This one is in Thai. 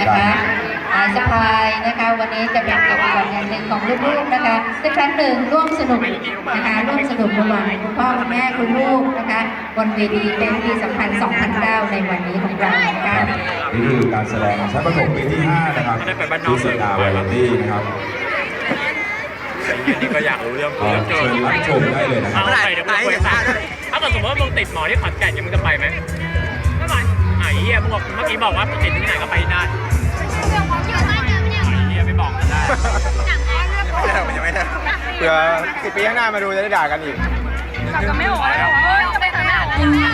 นะคะอาสะพายนะคะ วันนี้จะเป็นกิจกรรมอย่างหนึ่งของลูกๆนะคะสักครั้งหนึ่งร่วมสนุกนะคะร่วมสนุกระหว่างคุณพ่อคุณแม่คุณลูกนะคะบนเวทีเป็นปีสัมพันธ์2009 ในวันนี้ของเรานะคะนี่คือการแสดงชั้นประถมปีที่ 5 นะครับที่สดาวาไรตี้นะครับไอ้เหี้ยนี่ก็อยากรู้เรื่องก็เรื่องเกิเชิญรับชมได้เลยนะคเอารับไปเดี๋ยวกูคุยให้ฟังถ้าเกิดสมมติว่ามึงติดหมอที่ขอนแก่นเนี่ยมึงจะไปไหม กเมื่อกี้บอกว่ามึงติดที่ไหนก็ไปได้ไอ้เหี้ยไม่บอกกันได้ไม่ได้ยังไม่ได้เผื่อสิบปีข้างหน้ามาดูจะได้ด่ากันอีกไม่บอกแล้วยังไง